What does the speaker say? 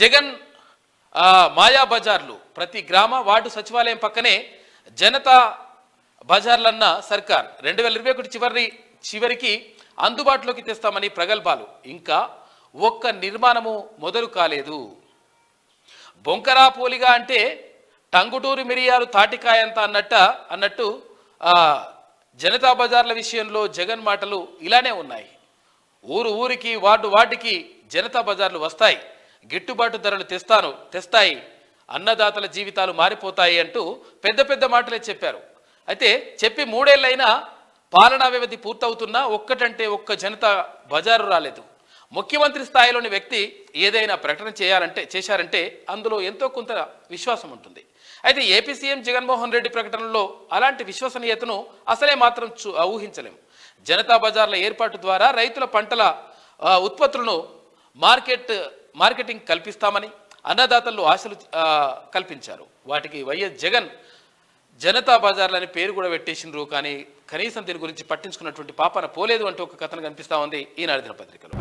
జగన్ మాయా బజార్లు ప్రతి గ్రామ వార్డు సచివాలయం పక్కనే జనతా బజార్లన్న సర్కార్. రెండు వేల ఇరవై ఒకటి చివరి చివరికి అందుబాటులోకి తెస్తామని ప్రగల్భాలు. ఇంకా ఒక్క నిర్మాణము మొదలు కాలేదు. బొంకరా పోలిగా అంటే టంగుటూరు మిరియాలు తాటికాయంత అన్నట్ట అన్నట్టు జనతా బజార్ల విషయంలో జగన్ మాటలు ఇలానే ఉన్నాయి. ఊరు ఊరికి వార్డు వార్డుకి జనతా బజార్లు వస్తాయి. గిట్టుబాటు ధరలు తెస్తాను తెస్తాయి అన్నదాతల జీవితాలు మారిపోతాయి అంటూ పెద్ద పెద్ద మాటలే చెప్పారు. అయితే చెప్పి మూడేళ్ళైనా పాలనా వ్యవధి పూర్తవుతున్నా ఒక్కటంటే ఒక్క జనతా బజారు రాలేదు. ముఖ్యమంత్రి స్థాయిలోని వ్యక్తి ఏదైనా ప్రకటన చేయాలంటే చేశారంటే అందులో ఎంతో కొంత విశ్వాసం ఉంటుంది. అయితే ఏపీ సీఎం జగన్మోహన్ రెడ్డి ప్రకటనలో అలాంటి విశ్వసనీయతను అసలే మాత్రం చూ ఊహించలేము జనతా బజార్ల ఏర్పాటు ద్వారా రైతుల పంటల ఉత్పత్తులను మార్కెట్ మార్కెటింగ్ కల్పిస్తామని అన్నదాతల్లో ఆశలు కల్పించారు. వాటికి వైఎస్ జగన్ జనతా బజార్లని పేరు కూడా పెట్టేసిండ్రు కానీ కనీసం దీని గురించి పట్టించుకున్నటువంటి పాపన పోలేదు అంటూ ఒక కథను కనిపిస్తా ఉంది ఈనాడు దినపత్రికలో